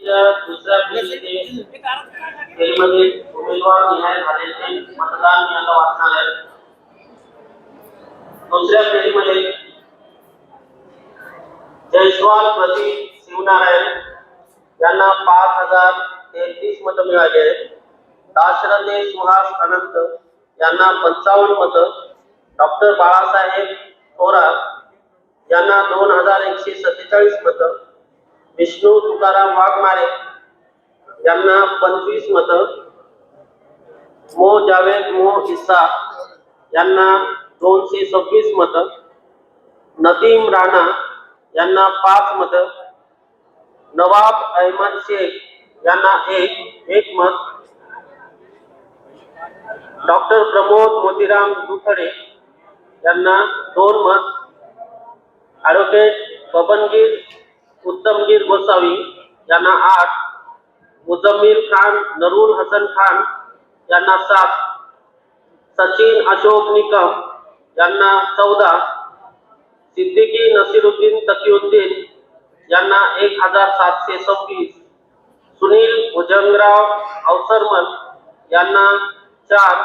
दुसऱ्या फेरीचे फेरीमध्ये उमेदवार मतदान मी आता वाचणार आहे. दुसऱ्या फेरीमध्ये जयस्वाल शिवनारायण यांना पाच हजार तेहतीस मतं मिळाली आहेत. दाशरथे सुहास अनंत यांना पंचावन्न मतं. डॉक्टर बाळासाहेब थोरात यांना दोन हजार एकशे सत्तेचाळीस मतं. विष्णू तुकाराम वाघमारे यांना पंचवीस मतं. मो जावेद मो हिस्सा यांना दोनशे सव्वीस मतं. नदीम राणा यांना पाच मतं. नवाब अहमद शेख यांना एक एक मत. डॉक्टर प्रमोद मोतीराम दुथडे यांना दोन मत. ॲडव्होकेट बबनगीर उत्तमगीर गोसावी यांना आठ मुजम्मीर खान नरूल हसन खान यांना सात सचिन अशोक निकम यांना चौदा सिद्दीकी नसीरुद्दीन तकीउद्दीन यांना एक हजार सातशे सव्वीस सुनील भुजंगराव अवसरमल यांना चार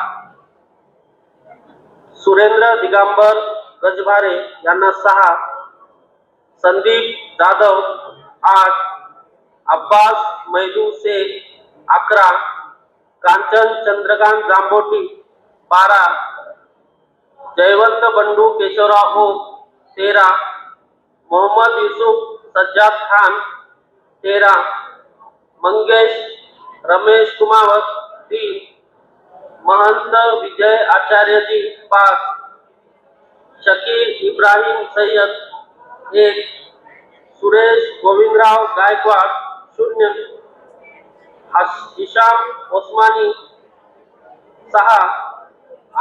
सुरेंद्र दिगंबर गजभारे यांना सहा संदीप जाधव आठ अब्बास मैदू शेख अकरा कांचन चंद्रकांत जांभोटी बारा जयवंत बंडू केशवराव हो तेरा मोहम्मद युसुफ सज्जाद खान तेरा मंगेश रमेश कुमावत तीन महंत विजय आचार्यजी पाच शकील इब्राहिम सय्यद एक सुरेश गोविंदराव गायकवाड शून्य. हिशाम ओस्मानी सहा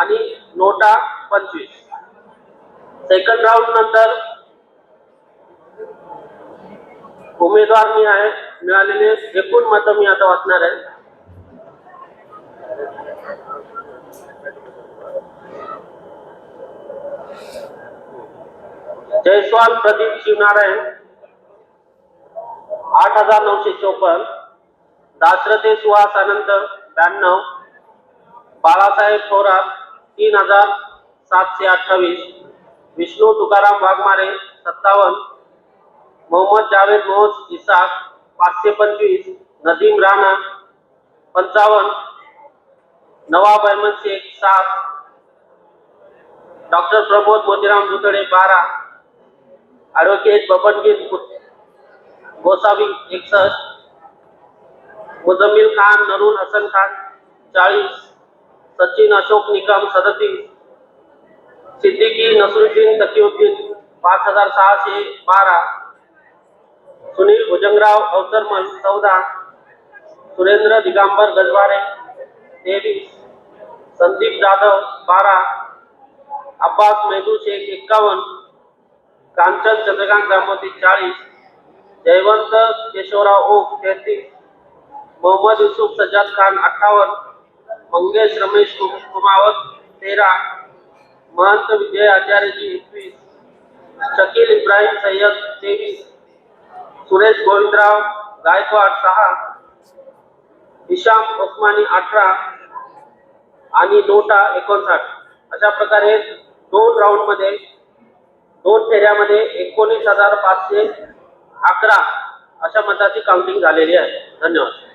आणि नोटा पंचवीस. सेकंड राऊंड नंतर उमेदवार मी आहे मिळालेले एकूण मतं मी आता वाचणार आहे. जयस्वाल प्रदीप शिवनारायण आठ हजार नऊशे चोपन्न दाशरथे सुहास अनंत ब्याण्णव बाळासाहेब थोरात तीन हजार सातशे अठ्ठावीस विष्णू तुकाराम वाघमारे सत्तावन्न मोहम्मद जावेद मोहस इसाक पाचशे पंचवीस नदीम राणा पंचावन्न नवाब अहमद शेख सात डॉक्टर प्रमोद मोतीराम दुतडे बारा ॲडव्होकेट बबनगीर गोसावी एकसष्ट. मुजम्मिल खान नरून हसन खान चाळीस. सचिन अशोक निकम सदतीस. सिद्दीकी नसरुद्दीन तकीउद्दीन पाच हजार सहाशे बारा. सुनील भुजंगराव अवसरमल चौदा. सुरेंद्र दिगंबर गजवारे तेवीस. संदीप जाधव बारा. अब्बास मेदू शेख एक्कावन्न कांचन चंद्रकांत दामोदी चाळीस जयवंत केशवराव ओक तेहतीस मोहम्मद युसुफ सज्जाद खान अठ्ठावन्न मंगेश रमेश कुमावत तेरा महंत विजय आचार्यजी एकवीस शकील इब्राहिम सय्यद तेवीस सुरेश गोविंदराव गायकवाड सहा हिशाम ओस्मानी अठरा आणि नोटा एकोणसाठ. अशा प्रकारे दोन राऊंडमध्ये दोन फेऱ्यामध्ये एकोणीस हजार पाचशे अकरा अशा मताची काउंटिंग झालेली आहे. धन्यवाद.